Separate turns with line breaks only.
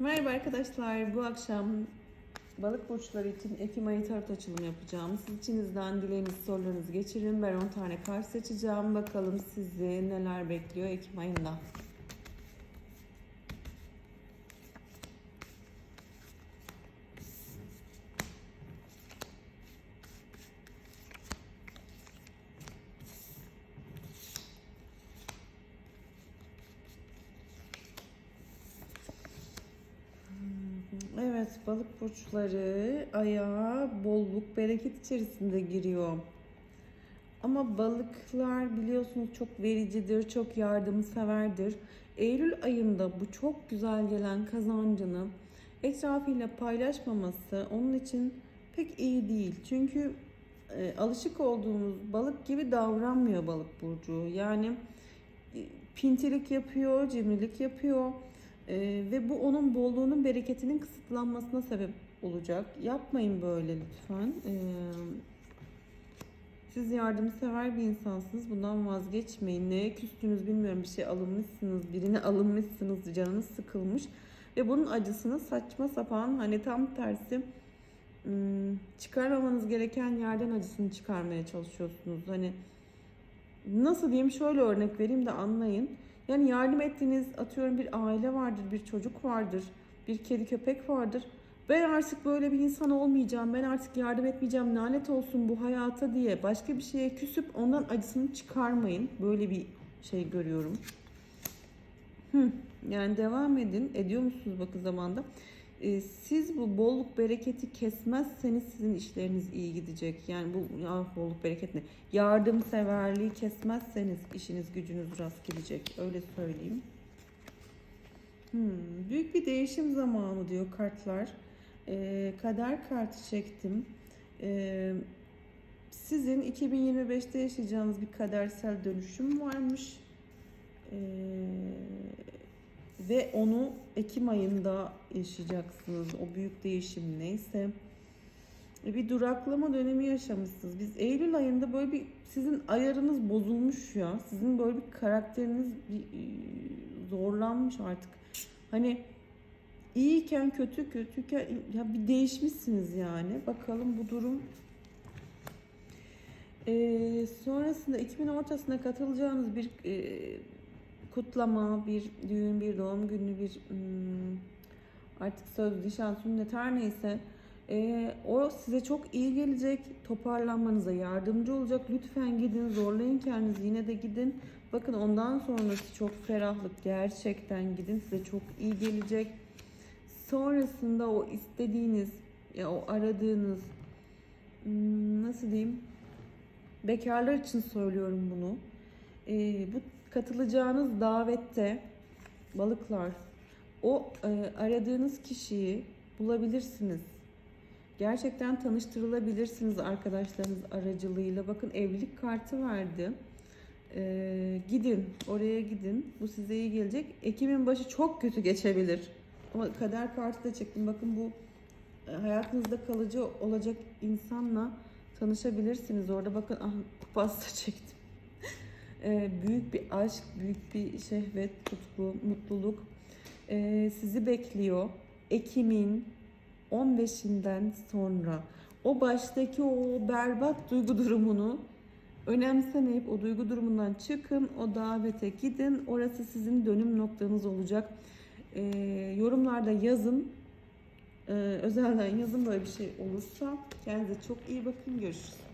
Merhaba arkadaşlar. Bu akşam balık burçları için Ekim ayı tarot açılımı yapacağım. Siz içinizden dileğiniz sorularınızı geçirin. Ben 10 tane kart seçeceğim. Bakalım sizi neler bekliyor Ekim ayında. Balık burçları aya bolluk, bereket içerisinde giriyor. Ama balıklar biliyorsunuz çok vericidir, çok yardımseverdir. Eylül ayında bu çok güzel gelen kazancını etrafıyla paylaşmaması onun için pek iyi değil. Çünkü e, alışık olduğumuz balık gibi davranmıyor balık burcu. Yani e, pintilik yapıyor, cimrilik yapıyor. Ve bu onun bolluğunun bereketinin kısıtlanmasına sebep olacak. Yapmayın böyle lütfen. Ee, siz yardımsever bir insansınız. Bundan vazgeçmeyin. Neye küstünüz bilmiyorum. Bir şey alınmışsınız. Birine alınmışsınız. Canınız sıkılmış. Ve bunun acısını saçma sapan hani tam tersi ım, çıkarmamanız gereken yerden acısını çıkarmaya çalışıyorsunuz. Hani nasıl diyeyim şöyle örnek vereyim de anlayın. Yani yardım ettiğiniz atıyorum bir aile vardır, bir çocuk vardır, bir kedi köpek vardır. Ben artık böyle bir insan olmayacağım, ben artık yardım etmeyeceğim, lanet olsun bu hayata diye başka bir şeye küsüp ondan acısını çıkarmayın. Böyle bir şey görüyorum. Hı, yani devam edin. Ediyor musunuz bakın zamanda? Ee, siz bu bolluk bereketi kesmezseniz sizin işleriniz iyi gidecek. Yani bu ya bolluk bereket ne? Yardımseverliği kesmezseniz işiniz gücünüz rast gidecek. Öyle söyleyeyim. Hmm, büyük bir değişim zamanı diyor kartlar. Ee, kader kartı çektim. Ee, sizin 2025'te yaşayacağınız bir kadersel dönüşüm varmış. Ee, ve onu Ekim ayında yaşayacaksınız. O büyük değişim neyse. E, Bir duraklama dönemi yaşamışsınız. Biz Eylül ayında böyle bir sizin ayarınız bozulmuş ya. Sizin böyle bir karakteriniz bir e, zorlanmış artık. Hani iyiyken kötü kötüyken ya bir değişmişsiniz yani. Bakalım bu durum ee, sonrasında Ekim'in ortasına katılacağınız bir e, kutlama, bir düğün, bir doğum günü, bir hmm, artık söz, nişan, sünnet her neyse e, o size çok iyi gelecek. Toparlanmanıza yardımcı olacak. Lütfen gidin, zorlayın kendinizi. Yine de gidin. Bakın ondan sonrası çok ferahlık. Gerçekten gidin. Size çok iyi gelecek. Sonrasında o istediğiniz, ya o aradığınız hmm, nasıl diyeyim? Bekarlar için söylüyorum bunu. Ee, bu katılacağınız davette balıklar o e, aradığınız kişiyi bulabilirsiniz. Gerçekten tanıştırılabilirsiniz arkadaşlarınız aracılığıyla. Bakın evlilik kartı verdi. Ee, gidin oraya gidin. Bu size iyi gelecek. Ekim'in başı çok kötü geçebilir. Ama kader kartı da çektim. Bakın bu e, hayatınızda kalıcı olacak insanla tanışabilirsiniz. Orada bakın ah, pasta çektim. Ee, büyük bir aşk, büyük bir şehvet, tutku, mutluluk ee, sizi bekliyor. Ekim'in 15'inden sonra o baştaki o berbat duygu durumunu önemsemeyip o duygu durumundan çıkın, o davete gidin. Orası sizin dönüm noktanız olacak. Ee, yorumlarda yazın. Ee, özelden yazın böyle bir şey olursa. Kendinize çok iyi bakın. Görüşürüz.